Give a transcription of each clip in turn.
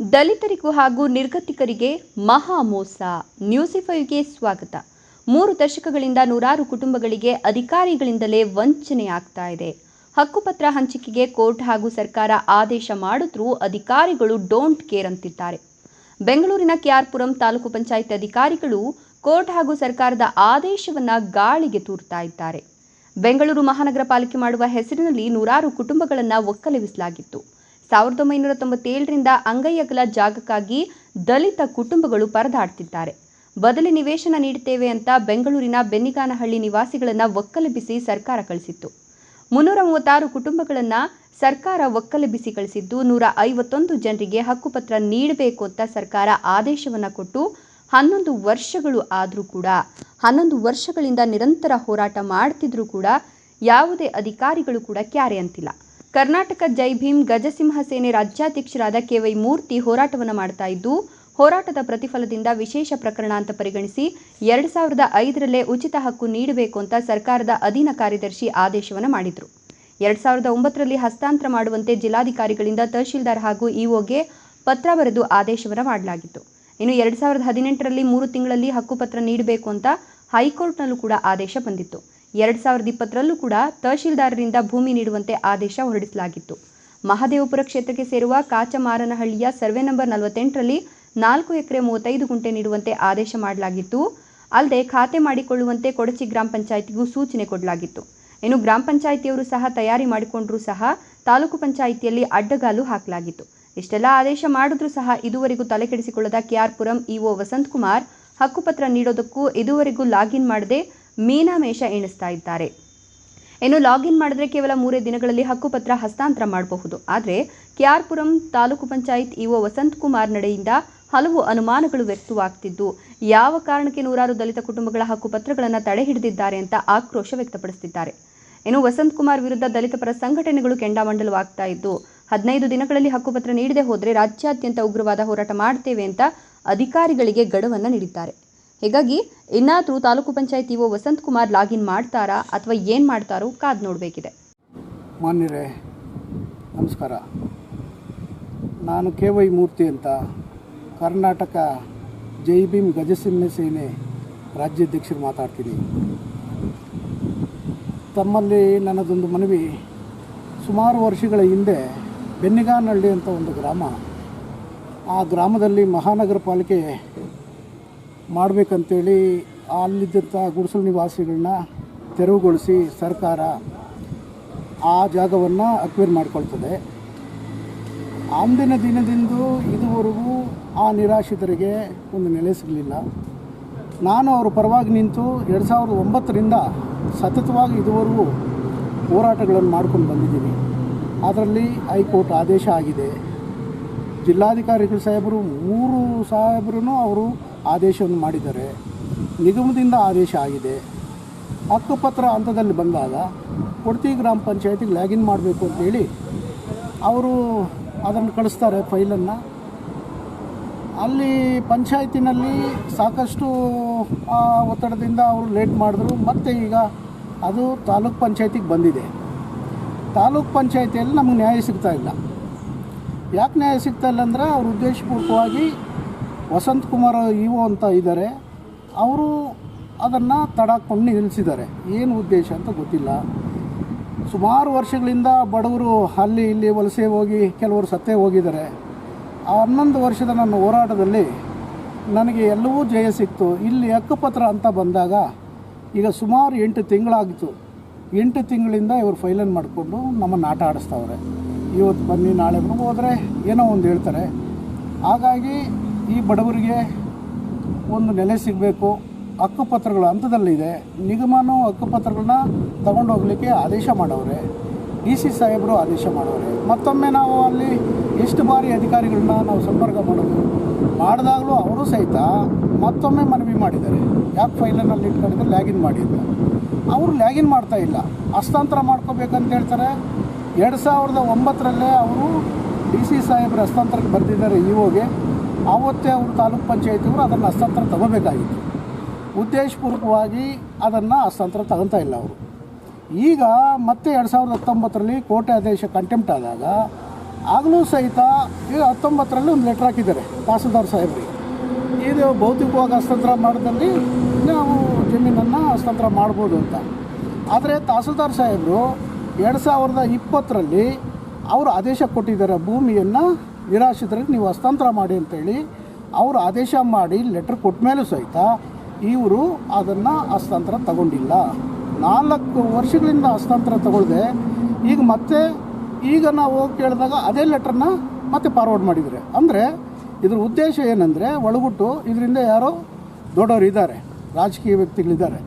ದಲಿತರಿಗೂ ಹಾಗೂ ನಿರ್ಗತಿಕರಿಗೆ ಮಹಾ ಮೋಸ. ನ್ಯೂಸಿಫೈವ್ಗೆ ಸ್ವಾಗತ. ಮೂರು ದಶಕಗಳಿಂದ ನೂರಾರು ಕುಟುಂಬಗಳಿಗೆ ಅಧಿಕಾರಿಗಳಿಂದಲೇ ವಂಚನೆ ಆಗ್ತಾ ಇದೆ. ಹಕ್ಕುಪತ್ರ ಹಂಚಿಕೆಗೆ ಕೋರ್ಟ್ ಹಾಗೂ ಸರ್ಕಾರ ಆದೇಶ ಮಾಡಿದ್ರೂ ಅಧಿಕಾರಿಗಳು ಡೋಂಟ್ ಕೇರ್ ಅಂತಿದ್ದಾರೆ. ಬೆಂಗಳೂರಿನ ಕೆಆರ್ಪುರಂ ತಾಲೂಕು ಪಂಚಾಯತ್ ಅಧಿಕಾರಿಗಳು ಕೋರ್ಟ್ ಹಾಗೂ ಸರ್ಕಾರದ ಆದೇಶವನ್ನ ಗಾಳಿಗೆ ತೂರ್ತಾ ಇದ್ದಾರೆ. ಬೆಂಗಳೂರು ಮಹಾನಗರ ಪಾಲಿಕೆ ಮಾಡುವ ಹೆಸರಿನಲ್ಲಿ ನೂರಾರು ಕುಟುಂಬಗಳನ್ನು ಒಕ್ಕಲೆವಿಸಲಾಗಿತ್ತು. ಸಾವಿರದ ಒಂಬೈನೂರ ತೊಂಬತ್ತೇಳರಿಂದ ಅಂಗೈಯಗಲ ಜಾಗಕ್ಕಾಗಿ ದಲಿತ ಕುಟುಂಬಗಳು ಪರದಾಡ್ತಿದ್ದಾರೆ. ಬದಲಿ ನಿವೇಶನ ನೀಡುತ್ತೇವೆ ಅಂತ ಬೆಂಗಳೂರಿನ ಬೆನ್ನಿಗಾನಹಳ್ಳಿ ನಿವಾಸಿಗಳನ್ನು ಒಕ್ಕಲೆಬ್ಬಿಸಿ ಸರ್ಕಾರ ಕಳಿಸಿತ್ತು. ಮುನ್ನೂರ ಮೂವತ್ತಾರು ಕುಟುಂಬಗಳನ್ನು ಸರ್ಕಾರ ಒಕ್ಕಲೆಬ್ಬಿಸಿ ಕಳಿಸಿದ್ದು ನೂರ ಐವತ್ತೊಂದು ಜನರಿಗೆ ಹಕ್ಕುಪತ್ರ ನೀಡಬೇಕು ಅಂತ ಸರ್ಕಾರ ಆದೇಶವನ್ನು ಕೊಟ್ಟು ಹನ್ನೊಂದು ವರ್ಷಗಳು ಆದರೂ ಕೂಡ, ಹನ್ನೊಂದು ವರ್ಷಗಳಿಂದ ನಿರಂತರ ಹೋರಾಟ ಮಾಡ್ತಿದ್ರೂ ಕೂಡ ಯಾವುದೇ ಅಧಿಕಾರಿಗಳು ಕೂಡ ಕ್ಯಾರೆ ಅಂತಿಲ್ಲ. ಕರ್ನಾಟಕ ಜೈ ಭೀಮ್ ಗಜಸಿಂಹ ಸೇನೆ ರಾಜ್ಯಾಧ್ಯಕ್ಷರಾದ ಕೆವೈ ಮೂರ್ತಿ ಹೋರಾಟವನ್ನು ಮಾಡ್ತಾ ಇದ್ದು, ಹೋರಾಟದ ಪ್ರತಿಫಲದಿಂದ ವಿಶೇಷ ಪ್ರಕರಣ ಅಂತ ಪರಿಗಣಿಸಿ ಎರಡು ಸಾವಿರದ ಐದರಲ್ಲೇ ಉಚಿತ ಹಕ್ಕು ನೀಡಬೇಕು ಅಂತ ಸರ್ಕಾರದ ಅಧೀನ ಕಾರ್ಯದರ್ಶಿ ಆದೇಶವನ್ನು ಮಾಡಿದ್ರು. ಎರಡು ಸಾವಿರದ ಒಂಬತ್ತರಲ್ಲಿ ಹಸ್ತಾಂತರ ಮಾಡುವಂತೆ ಜಿಲ್ಲಾಧಿಕಾರಿಗಳಿಂದ ತಹಶೀಲ್ದಾರ್ ಹಾಗೂ ಇಒಗೆ ಪತ್ರ ಬರೆದು ಆದೇಶವನ್ನು ಮಾಡಲಾಗಿತ್ತು. ಇನ್ನು ಎರಡು ಸಾವಿರದ ಹದಿನೆಂಟರಲ್ಲಿ ಮೂರು ತಿಂಗಳಲ್ಲಿ ಹಕ್ಕುಪತ್ರ ನೀಡಬೇಕು ಅಂತ ಹೈಕೋರ್ಟ್ನಲ್ಲೂ ಕೂಡ ಆದೇಶ ಬಂದಿತ್ತು. ಎರಡು ಸಾವಿರದ ಇಪ್ಪತ್ತರಲ್ಲೂ ಕೂಡ ತಹಶೀಲ್ದಾರರಿಂದ ಭೂಮಿ ನೀಡುವಂತೆ ಆದೇಶ ಹೊರಡಿಸಲಾಗಿತ್ತು. ಮಹದೇವಪುರ ಕ್ಷೇತ್ರಕ್ಕೆ ಸೇರುವ ಕಾಚಮಾರನಹಳ್ಳಿಯ ಸರ್ವೆ ನಂಬರ್ ನಲವತ್ತೆಂಟರಲ್ಲಿ ನಾಲ್ಕು ಎಕರೆ ಮೂವತ್ತೈದು ಗುಂಟೆ ನೀಡುವಂತೆ ಆದೇಶ ಮಾಡಲಾಗಿತ್ತು. ಅಲ್ಲದೆ ಖಾತೆ ಮಾಡಿಕೊಳ್ಳುವಂತೆ ಕೊಡಚಿ ಗ್ರಾಮ ಪಂಚಾಯಿತಿಗೂ ಸೂಚನೆ ಕೊಡಲಾಗಿತ್ತು. ಇನ್ನು ಗ್ರಾಮ ಪಂಚಾಯಿತಿಯವರು ಸಹ ತಯಾರಿ ಮಾಡಿಕೊಂಡರೂ ಸಹ ತಾಲೂಕು ಪಂಚಾಯಿತಿಯಲ್ಲಿ ಅಡ್ಡಗಾಲು ಹಾಕಲಾಗಿತ್ತು. ಇಷ್ಟೆಲ್ಲ ಆದೇಶ ಮಾಡಿದ್ರೂ ಸಹ ಇದುವರೆಗೂ ತಲೆಕೆಡಿಸಿಕೊಳ್ಳದ ಕೆಆರ್ಪುರಂ ಇಒ ವಸಂತ್ ಕುಮಾರ್ ಹಕ್ಕುಪತ್ರ ನೀಡೋದಕ್ಕೂ ಇದುವರೆಗೂ ಲಾಗಿನ್ ಮಾಡದೆ ಮೀನಾಮೇಷ ಎಣಿಸ್ತಾ ಇದ್ದಾರೆ. ಇನ್ನು ಲಾಗಿನ್ ಮಾಡಿದ್ರೆ ಕೇವಲ ಮೂರೇ ದಿನಗಳಲ್ಲಿ ಹಕ್ಕುಪತ್ರ ಹಸ್ತಾಂತರ ಮಾಡಬಹುದು. ಆದರೆ ಕೆಆರ್ಪುರಂ ತಾಲೂಕು ಪಂಚಾಯತ್ ಇಒ ವಸಂತ್ ಕುಮಾರ್ ನಡೆಯಿಂದ ಹಲವು ಅನುಮಾನಗಳು ವ್ಯಕ್ತವಾಗ್ತಿದ್ದು. ಯಾವ ಕಾರಣಕ್ಕೆ ನೂರಾರು ದಲಿತ ಕುಟುಂಬಗಳ ಹಕ್ಕುಪತ್ರಗಳನ್ನು ತಡೆ ಹಿಡಿದಿದ್ದಾರೆ ಅಂತ ಆಕ್ರೋಶ ವ್ಯಕ್ತಪಡಿಸುತ್ತಿದ್ದಾರೆ ಇನ್ನು ವಸಂತ್ ಕುಮಾರ್ ವಿರುದ್ಧ ದಲಿತ ಪರ ಸಂಘಟನೆಗಳು ಕೆಂಡಾಮಂಡಲವಾಗ್ತಾ ಇದ್ದು, ಹದಿನೈದು ದಿನಗಳಲ್ಲಿ ಹಕ್ಕುಪತ್ರ ನೀಡದೆ ಹೋದರೆ ರಾಜ್ಯಾದ್ಯಂತ ಉಗ್ರವಾದ ಹೋರಾಟ ಮಾಡ್ತೇವೆ ಅಂತ ಅಧಿಕಾರಿಗಳಿಗೆ ಗಡುವನ್ನು ನೀಡಿದ್ದಾರೆ. ಹೀಗಾಗಿ ಇನ್ನಾದರೂ ತಾಲೂಕು ಪಂಚಾಯತ್ ವಸಂತ್ ಕುಮಾರ್ ಲಾಗಿನ್ ಮಾಡ್ತಾರಾ ಅಥವಾ ಏನು ಮಾಡ್ತಾರೋ ಕಾದ್ ನೋಡಬೇಕಿದೆ. ಮಾನ್ಯರೇ, ನಮಸ್ಕಾರ. ನಾನು ಕೆ ವೈ ಮೂರ್ತಿ ಅಂತ ಕರ್ನಾಟಕ ಜೈ ಭೀಮ್ ಗಜಸಿಂಹ ಸೇನೆ ರಾಜ್ಯಾಧ್ಯಕ್ಷರು ಮಾತಾಡ್ತೀನಿ. ತಮ್ಮಲ್ಲಿ ನನ್ನದೊಂದು ಮನವಿ, ಸುಮಾರು ವರ್ಷಗಳ ಹಿಂದೆ ಬೆನ್ನಿಗಾನಹಳ್ಳಿ ಅಂತ ಒಂದು ಗ್ರಾಮ, ಆ ಗ್ರಾಮದಲ್ಲಿ ಮಹಾನಗರ ಪಾಲಿಕೆ ಮಾಡಬೇಕಂತೇಳಿ ಅಲ್ಲಿದ್ದಂಥ ಗುಡಿಸಲು ನಿವಾಸಿಗಳನ್ನ ತೆರವುಗೊಳಿಸಿ ಸರ್ಕಾರ ಆ ಜಾಗವನ್ನು ಅಕ್ವೇರ್ ಮಾಡಿಕೊಳ್ತದೆ. ಅಂದಿನ ದಿನದಿಂದ ಇದುವರೆಗೂ ಆ ನಿರಾಶ್ರಿತರಿಗೆ ಒಂದು ನೆಲೆ ಸಿಗಲಿಲ್ಲ. ನಾನು ಅವರ ಪರವಾಗಿ ನಿಂತು ಎರಡು ಸಾವಿರದ ಒಂಬತ್ತರಿಂದ ಸತತವಾಗಿ ಇದುವರೆಗೂ ಹೋರಾಟಗಳನ್ನು ಮಾಡ್ಕೊಂಡು ಬಂದಿದ್ದೀನಿ. ಅದರಲ್ಲಿ ಹೈಕೋರ್ಟ್ ಆದೇಶ ಆಗಿದೆ. ಜಿಲ್ಲಾಧಿಕಾರಿಗಳು ಸಾಹೇಬರು ಮೂರು ಸಾಹೇಬರೂ ಅವರು ಆದೇಶವನ್ನು ಮಾಡಿದ್ದಾರೆ ನಿಗಮದಿಂದ ಆದೇಶ ಆಗಿದೆ. ಹಕ್ಕುಪತ್ರ ಹಂತದಲ್ಲಿ ಬಂದಾಗ ಕೊಡ್ತಿ ಗ್ರಾಮ ಪಂಚಾಯತಿಗೆ ಲಾಗಿನ್ ಮಾಡಬೇಕು ಅಂತೇಳಿ ಅವರು ಅದನ್ನು ಕಳಿಸ್ತಾರೆ ಫೈಲನ್ನು. ಅಲ್ಲಿ ಪಂಚಾಯತಿನಲ್ಲಿ ಸಾಕಷ್ಟು ಒತ್ತಡದಿಂದ ಅವರು ಲೇಟ್ ಮಾಡಿದ್ರು. ಮತ್ತು ಈಗ ಅದು ತಾಲೂಕ್ ಪಂಚಾಯತಿಗೆ ಬಂದಿದೆ. ತಾಲೂಕ್ ಪಂಚಾಯತಿಯಲ್ಲಿ ನಮಗೆ ನ್ಯಾಯ ಸಿಗ್ತಾ ಇಲ್ಲ. ಯಾಕೆ ನ್ಯಾಯ ಸಿಗ್ತಾ ಇಲ್ಲ ಅಂದರೆ ಅವರು ಉದ್ದೇಶಪೂರ್ವಕವಾಗಿ ವಸಂತ್ ಕುಮಾರ್ ಇಒ ಅಂತ ಇದ್ದಾರೆ, ಅವರು ಅದನ್ನು ತಡಕೊಂಡು ನಿಲ್ಲಿಸಿದ್ದಾರೆ. ಏನು ಉದ್ದೇಶ ಅಂತ ಗೊತ್ತಿಲ್ಲ. ಸುಮಾರು ವರ್ಷಗಳಿಂದ ಬಡವರು ಅಲ್ಲಿ ಇಲ್ಲಿ ವಲಸೆ ಹೋಗಿ ಕೆಲವರು ಸತ್ತೇ ಹೋಗಿದ್ದಾರೆ. ಆ ಹನ್ನೊಂದು ವರ್ಷದ ನನ್ನ ಹೋರಾಟದಲ್ಲಿ ನನಗೆ ಎಲ್ಲವೂ ಜಯ ಸಿಕ್ತು. ಇಲ್ಲಿ ಹಕ್ಕುಪತ್ರ ಅಂತ ಬಂದಾಗ ಈಗ ಸುಮಾರು ಎಂಟು ತಿಂಗಳಾಗಿತ್ತು. ಎಂಟು ತಿಂಗಳಿಂದ ಇವರು ಫೈಲನ್ನು ಮಾಡಿಕೊಂಡು ನಮ್ಮನ್ನು ಆಟ ಆಡಿಸ್ತಾವ್ರೆ. ಇವತ್ತು ಬನ್ನಿ, ನಾಳೆ ಹೋದರೆ ಏನೋ ಒಂದು ಹೇಳ್ತಾರೆ. ಹಾಗಾಗಿ ಈ ಬಡವರಿಗೆ ಒಂದು ನೆಲೆ ಸಿಗಬೇಕು. ಹಕ್ಕುಪತ್ರಗಳ ಹಂತದಲ್ಲಿದೆ. ನಿಗಮನೂ ಹಕ್ಕುಪತ್ರಗಳನ್ನ ತಗೊಂಡೋಗ್ಲಿಕ್ಕೆ ಆದೇಶ ಮಾಡವ್ರೆ. ಡಿ ಸಿ ಸಾಹೇಬರು ಆದೇಶ ಮಾಡವ್ರೆ. ಮತ್ತೊಮ್ಮೆ ನಾವು ಅಲ್ಲಿ ಎಷ್ಟು ಬಾರಿ ಅಧಿಕಾರಿಗಳನ್ನ ನಾವು ಸಂಪರ್ಕ ಮಾಡೋದು? ಮಾಡಿದಾಗಲೂ ಅವರು ಸಹಿತ ಮತ್ತೊಮ್ಮೆ ಮನವಿ ಮಾಡಿದ್ದಾರೆ. ಯಾಕೆ ಫೈಲನಲ್ಲಿ ಅಲ್ಲಿ ಇಟ್ಕೊಂಡಿದ್ರೆ ಲ್ಯಾಗಿನ್ ಮಾಡಿ ಅಂತ. ಅವರು ಲ್ಯಾಗಿನ್ ಮಾಡ್ತಾ ಇಲ್ಲ. ಹಸ್ತಾಂತರ ಮಾಡ್ಕೋಬೇಕಂತ ಹೇಳ್ತಾರೆ. ಎರಡು ಸಾವಿರದ ಒಂಬತ್ತರಲ್ಲೇ ಅವರು ಡಿ ಸಿ ಸಾಹೇಬ್ರ ಹಸ್ತಾಂತರಕ್ಕೆ ಬರೆದಿದ್ದಾರೆ ಇಒಗೆ ಆವತ್ತೇ ಅವರು ತಾಲೂಕ್ ಪಂಚಾಯತಿಯವರು ಅದನ್ನು ಹಸ್ತಾಂತರ ತಗೋಬೇಕಾಗಿತ್ತು. ಉದ್ದೇಶಪೂರ್ವಕವಾಗಿ ಅದನ್ನು ಹಸ್ತಾಂತರ ತಗೊತಾ ಇಲ್ಲ ಅವರು. ಈಗ ಮತ್ತೆ ಎರಡು ಸಾವಿರದ ಹತ್ತೊಂಬತ್ತರಲ್ಲಿ ಕೋರ್ಟ್ ಆದೇಶ ಕಂಟೆಂಪ್ಟ್ ಆದಾಗ ಆಗಲೂ ಸಹಿತ ಈಗ ಹತ್ತೊಂಬತ್ತರಲ್ಲಿ ಒಂದು ಲೆಟ್ರ್ ಹಾಕಿದ್ದಾರೆ ತಹಸೀಲ್ದಾರ್ ಸಾಹೇಬ್ರಿಗೆ. ಇದು ಭೌತಿಕವಾಗಿ ಹಸ್ತಾಂತರ ಮಾಡಿದಲ್ಲಿ ನಾವು ಜಮೀನನ್ನು ಹಸ್ತಾಂತರ ಮಾಡ್ಬೋದು ಅಂತ. ಆದರೆ ತಹಸೀಲ್ದಾರ್ ಸಾಹೇಬರು ಎರಡು ಸಾವಿರದ ಇಪ್ಪತ್ತರಲ್ಲಿ ಅವರು ಆದೇಶ ಕೊಟ್ಟಿದ್ದಾರೆ ಭೂಮಿಯನ್ನು ನಿರಾಶ್ರಿತರಿಗೆ ನೀವು ಹಸ್ತಾಂತರ ಮಾಡಿ ಅಂತೇಳಿ ಅವರು ಆದೇಶ ಮಾಡಿ ಲೆಟ್ರ್ ಕೊಟ್ಟ ಮೇಲೂ ಸಹಿತ ಇವರು ಅದನ್ನು ಹಸ್ತಾಂತರ ತಗೊಂಡಿಲ್ಲ. ನಾಲ್ಕು ವರ್ಷಗಳಿಂದ ಹಸ್ತಾಂತರ ತಗೊಳ್ದೆ, ಈಗ ಮತ್ತೆ ಈಗ ನಾವು ಹೋಗಿ ಕೇಳಿದಾಗ ಅದೇ ಲೆಟ್ರನ್ನ ಮತ್ತೆ ಫಾರ್ವರ್ಡ್ ಮಾಡಿದರೆ. ಅಂದರೆ ಇದ್ರ ಉದ್ದೇಶ ಏನಂದರೆ ಒಳಗುಟ್ಟು ಇದರಿಂದ ಯಾರೋ ದೊಡ್ಡವರು ಇದ್ದಾರೆ, ರಾಜಕೀಯ ವ್ಯಕ್ತಿಗಳಿದ್ದಾರೆ.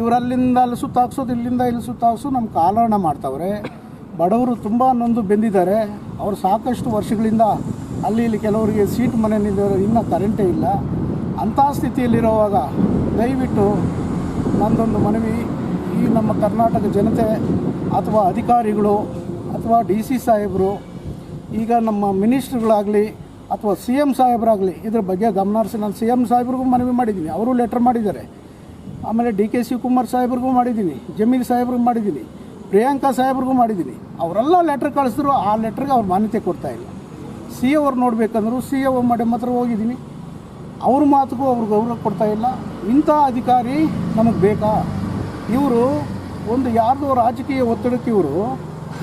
ಇವರಲ್ಲಿಂದ ಅಲ್ಲಿ ಸುತ್ತಾಕ್ಸೋದು, ಇಲ್ಲಿಂದ ಇಲ್ಲಿ ಸುತ್ತಾಕ್ಸೋ ನಮ್ಮ ಕಾಲಹರಣ ಮಾಡ್ತಾವ್ರೆ. ಬಡವರು ತುಂಬ ನೊಂದು ಬೆಂದಿದ್ದಾರೆ. ಅವರು ಸಾಕಷ್ಟು ವರ್ಷಗಳಿಂದ ಅಲ್ಲಿ ಇಲ್ಲಿ ಕೆಲವರಿಗೆ ಸೀಟ್ ಮನೆ ನಿಂತಿದ್ದಾರೆ ಇನ್ನೂ ಕರೆಂಟೇ ಇಲ್ಲ. ಅಂಥ ಸ್ಥಿತಿಯಲ್ಲಿರುವಾಗ ದಯವಿಟ್ಟು ನಂದೊಂದು ಮನವಿ, ಈ ನಮ್ಮ ಕರ್ನಾಟಕ ಜನತೆ ಅಥವಾ ಅಧಿಕಾರಿಗಳು ಅಥವಾ ಡಿ ಸಿ ಸಾಹೇಬರು, ಈಗ ನಮ್ಮ ಮಿನಿಸ್ಟ್ರ್ಗಳಾಗಲಿ ಅಥವಾ ಸಿ ಎಂ ಸಾಹೇಬರಾಗಲಿ ಇದ್ರ ಬಗ್ಗೆ ಗಮನ ನಾನು ಸಿ ಎಂ ಸಾಹೇಬ್ರಿಗೂ ಮನವಿ ಮಾಡಿದ್ದೀನಿ. ಅವರು ಲೆಟ್ರ್ ಮಾಡಿದ್ದಾರೆ. ಆಮೇಲೆ ಡಿ ಕೆ ಶಿವಕುಮಾರ್ ಸಾಹೇಬ್ರಿಗೂ ಮಾಡಿದ್ದೀನಿ. ಜಮೀರ್ ಸಾಹೇಬ್ರಿಗೂ ಮಾಡಿದ್ದೀನಿ. ಪ್ರಿಯಾಂಕಾ ಸಾಹೇಬ್ರಿಗೂ ಮಾಡಿದ್ದೀನಿ. ಅವರೆಲ್ಲ ಲೆಟ್ರ್ ಕಳಿಸಿದ್ರು, ಆ ಲೆಟ್ರಿಗೆ ಅವ್ರು ಮಾನ್ಯತೆ ಕೊಡ್ತಾ ಇಲ್ಲ. ಸಿ ಅವ್ರು ನೋಡಬೇಕಂದ್ರು ಸಿ ಎ ಮೇಡಮ್ ಹತ್ರ ಹೋಗಿದ್ದೀನಿ. ಅವ್ರ ಮಾತುಗೂ ಅವ್ರಿಗೆ ಗೌರವ ಕೊಡ್ತಾ ಇಲ್ಲ. ಇಂಥ ಅಧಿಕಾರಿ ನಮಗೆ ಬೇಕಾ? ಇವರು ಒಂದು ಯಾರ್ದೋ ರಾಜಕೀಯ ಒತ್ತಡಕ್ಕೆ ಇವರು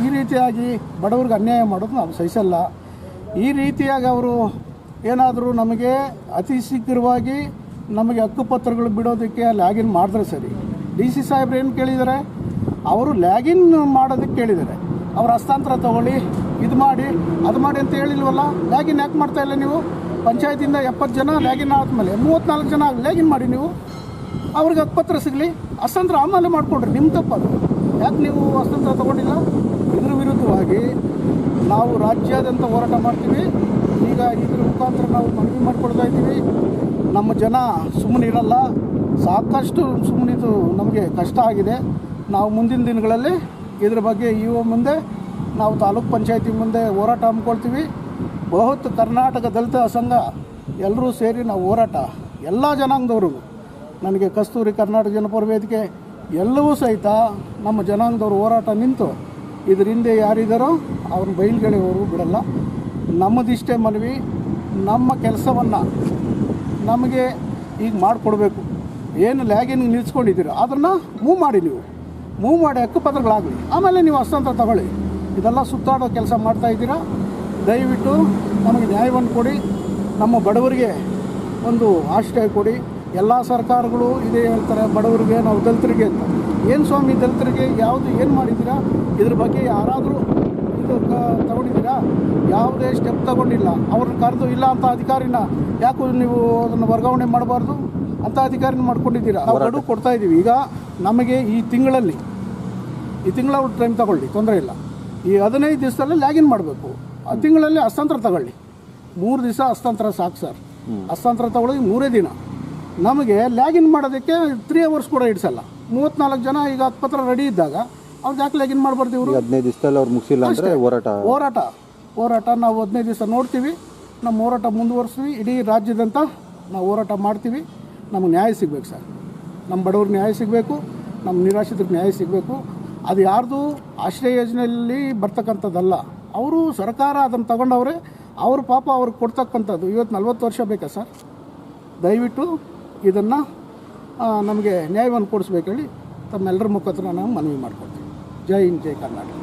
ಈ ರೀತಿಯಾಗಿ ಬಡವ್ರಿಗೆ ಅನ್ಯಾಯ ಮಾಡೋದು ನಾವು ಸಹಿಸಲ್ಲ. ಈ ರೀತಿಯಾಗಿ ಅವರು ಏನಾದರೂ ನಮಗೆ ಅತಿ ಶೀಘ್ರವಾಗಿ ನಮಗೆ ಹಕ್ಕುಪತ್ರಗಳು ಬಿಡೋದಕ್ಕೆ ಲಾಗಿನ್ ಮಾಡಿದ್ರೆ ಸರಿ. ಡಿ ಸಿ ಸಾಹೇಬ್ರು ಏನು ಕೇಳಿದ್ದಾರೆ? ಅವರು ಲ್ಯಾಗಿನ್ ಮಾಡೋದಕ್ಕೆ ಕೇಳಿದ್ದಾರೆ ಅವ್ರ ಹಸ್ತಾಂತರ ತಗೊಳ್ಳಿ, ಇದು ಮಾಡಿ, ಅದು ಮಾಡಿ ಅಂತ ಹೇಳಿಲ್ವಲ್ಲ? ಲ್ಯಾಗಿನ್ ಯಾಕೆ ಮಾಡ್ತಾ ಇಲ್ಲ ನೀವು? ಪಂಚಾಯತಿಂದ ಎಪ್ಪತ್ತು ಜನ ಲ್ಯಾಗಿನ್ ಆದಮೇಲೆ ಮೂವತ್ತ್ನಾಲ್ಕು ಜನ ಲ್ಯಾಗಿನ್ ಮಾಡಿ ನೀವು? ಅವ್ರಿಗೆ ಪತ್ರ ಸಿಗಲಿ, ಹಸ್ತಾಂತರ ಆಮೇಲೆ ಮಾಡಿಕೊಡ್ರಿ ನಿಮ್ಮ ತಪ್ಪದು. ಯಾಕೆ ನೀವು ಹಸ್ತಾಂತರ ತಗೊಂಡಿಲ್ಲ? ಇದ್ರ ವಿರುದ್ಧವಾಗಿ ನಾವು ರಾಜ್ಯಾದ್ಯಂತ ಹೋರಾಟ ಮಾಡ್ತೀವಿ. ಈಗ ಇದ್ರ ಮುಖಾಂತರ ನಾವು ಮನವಿ ಮಾಡಿಕೊಡ್ತಾ ಇದ್ದೀವಿ. ನಮ್ಮ ಜನ ಸುಮ್ಮನಿರಲ್ಲ ಸಾಕಷ್ಟು ಸುಮ್ಮನಿದು ನಮಗೆ ಕಷ್ಟ ಆಗಿದೆ. ನಾವು ಮುಂದಿನ ದಿನಗಳಲ್ಲಿ ಇದ್ರ ಬಗ್ಗೆ ಇವ ಮುಂದೆ ನಾವು ತಾಲೂಕ್ ಪಂಚಾಯತಿ ಮುಂದೆ ಹೋರಾಟ ಹಮ್ಮಿಕೊಳ್ತೀವಿ. ಬಹುತ್ ಕರ್ನಾಟಕ ದಲಿತ ಸಂಘ ಎಲ್ಲರೂ ಸೇರಿ ನಾವು ಹೋರಾಟ. ಎಲ್ಲ ಜನಾಂಗದವ್ರಿಗೂ, ನನಗೆ ಕಸ್ತೂರಿ ಕರ್ನಾಟಕ ಜನಪರ ವೇದಿಕೆ ಎಲ್ಲವೂ ಸಹಿತ ನಮ್ಮ ಜನಾಂಗದವರು ಹೋರಾಟ ನಿಂತು ಇದ್ರ ಹಿಂದೆ ಯಾರಿದ್ದಾರೋ ಅವ್ರನ್ನ ಅವರು ಬಿಡಲ್ಲ. ನಮ್ಮದಿಷ್ಟೇ ಮನವಿ, ನಮ್ಮ ಕೆಲಸವನ್ನು ನಮಗೆ ಈಗ ಮಾಡಿಕೊಡ್ಬೇಕು. ಏನು ಲ್ಯಾಗಿನ ನಿಲ್ಸ್ಕೊಂಡಿದ್ದೀರೋ, ಅದನ್ನು ಮೂವ್ ಮಾಡಿ ನೀವು. ಮೂವ್ ಮಾಡಿ ಹಕ್ಕುಪತ್ರಗಳಾಗಲಿ ಆಮೇಲೆ ನೀವು ಹಸ್ತಾಂತರ ತಗೊಳ್ಳಿ. ಇದೆಲ್ಲ ಸುತ್ತಾಡೋ ಕೆಲಸ ಮಾಡ್ತಾ ಇದ್ದೀರಾ? ದಯವಿಟ್ಟು ನಮಗೆ ನ್ಯಾಯವನ್ನು ಕೊಡಿ. ನಮ್ಮ ಬಡವರಿಗೆ ಒಂದು ಆಶ್ರಯ ಕೊಡಿ. ಎಲ್ಲ ಸರ್ಕಾರಗಳು ಇದೇ ಹೇಳ್ತಾರೆ, ಬಡವರಿಗೆ ನಾವು ದಲಿತರಿಗೆ ಅಂತ. ಏನು ಸ್ವಾಮಿ ದಲಿತರಿಗೆ ಯಾವುದು ಏನು ಮಾಡಿದ್ದೀರಾ? ಇದ್ರ ಬಗ್ಗೆ ಯಾರಾದರೂ ಇದು ತಗೊಂಡಿದ್ದೀರಾ? ಯಾವುದೇ ಸ್ಟೆಪ್ ತಗೊಂಡಿಲ್ಲ. ಅವ್ರನ್ನ ಕರೆದು ಇಲ್ಲ ಅಂತ ಅಧಿಕಾರಿನ, ಯಾಕೋ ನೀವು ಅದನ್ನು ವರ್ಗಾವಣೆ ಮಾಡಬಾರ್ದು? ಅಂತ ಅಧಿಕಾರಿನ ಮಾಡ್ಕೊಂಡಿದ್ದೀರಾ? ನಾವು ಗಡುವು ಕೊಡ್ತಾ ಇದ್ದೀವಿ. ಈಗ ನಮಗೆ ಈ ತಿಂಗಳಲ್ಲಿ ಈ ತಿಂಗಳ ಟೈಮ್ ತಗೊಳ್ಳಿ ತೊಂದರೆ ಇಲ್ಲ. ಈ ಹದಿನೈದು ದಿವಸದಲ್ಲಿ ಲ್ಯಾಗಿನ್ ಮಾಡಬೇಕು. ಆ ತಿಂಗಳಲ್ಲಿ ಹಸ್ತಾಂತರ ತಗೊಳ್ಳಿ. ಮೂರು ದಿವಸ ಹಸ್ತಾಂತರ ಸಾಕು ಸರ್. ಹಸ್ತಾಂತರ ತಗೊಳ್ಳಿ ಮೂರೇ ದಿನ. ನಮಗೆ ಲ್ಯಾಗಿನ್ ಮಾಡೋದಕ್ಕೆ ತ್ರೀ ಅವರ್ಸ್ ಕೂಡ ಇಡ್ಸಲ್ಲ ಮೂವತ್ನಾಲ್ಕು ಜನ ಈಗ ಪತ್ರ ರೆಡಿ ಇದ್ದಾಗ ಅವ್ರು ಯಾಕೆ ಲ್ಯಾಗಿನ್ ಮಾಡಬಾರ್ದು ಇವರು? ಹದಿನೈದು ದಿವಸದಲ್ಲಿ ಅವ್ರು ಮುಗಿಸಿಲ್ಲ ಅಂದ್ರೆ ಹೋರಾಟ. ಹೋರಾಟ. ಹೋರಾಟ ನಾವು ಹದಿನೈದು ದಿವಸ ನೋಡ್ತೀವಿ. ನಮ್ಮ ಹೋರಾಟ ಮುಂದುವರಿಸ್ತೀವಿ. ಇಡೀ ರಾಜ್ಯದಂತ ನಾವು ಹೋರಾಟ ಮಾಡ್ತೀವಿ. ನಮಗೆ ನ್ಯಾಯ ಸಿಗಬೇಕು ಸರ್. ನಮ್ಮ ಬಡವ್ರಿಗೆ ನ್ಯಾಯ ಸಿಗಬೇಕು ನಮ್ಮ ನಿರಾಶ್ರಿತರಿಗೆ ನ್ಯಾಯ ಸಿಗಬೇಕು. ಅದು ಯಾರ್ದು ಆಶ್ರಯ ಯೋಜನೆಯಲ್ಲಿ ಬರ್ತಕ್ಕಂಥದ್ದಲ್ಲ, ಅವರು ಸರ್ಕಾರ ಅದನ್ನು ತಗೊಂಡವ್ರೆ, ಅವ್ರ ಪಾಪ ಅವ್ರಿಗೆ ಕೊಡ್ತಕ್ಕಂಥದ್ದು. ಇವತ್ತು ನಲ್ವತ್ತು ವರ್ಷ ಬೇಕಾ ಸರ್? ದಯವಿಟ್ಟು ಇದನ್ನು ನಮಗೆ ನ್ಯಾಯವನ್ನು ಕೊಡಿಸ್ಬೇಕೇಳಿ ತಮ್ಮೆಲ್ಲರ ಮುಖಾಂತರ ನಾವು ಮನವಿ ಮಾಡ್ಕೊಳ್ತೀವಿ ಜೈ ಹಿಂದ್, ಜೈ ಕರ್ನಾಟಕ.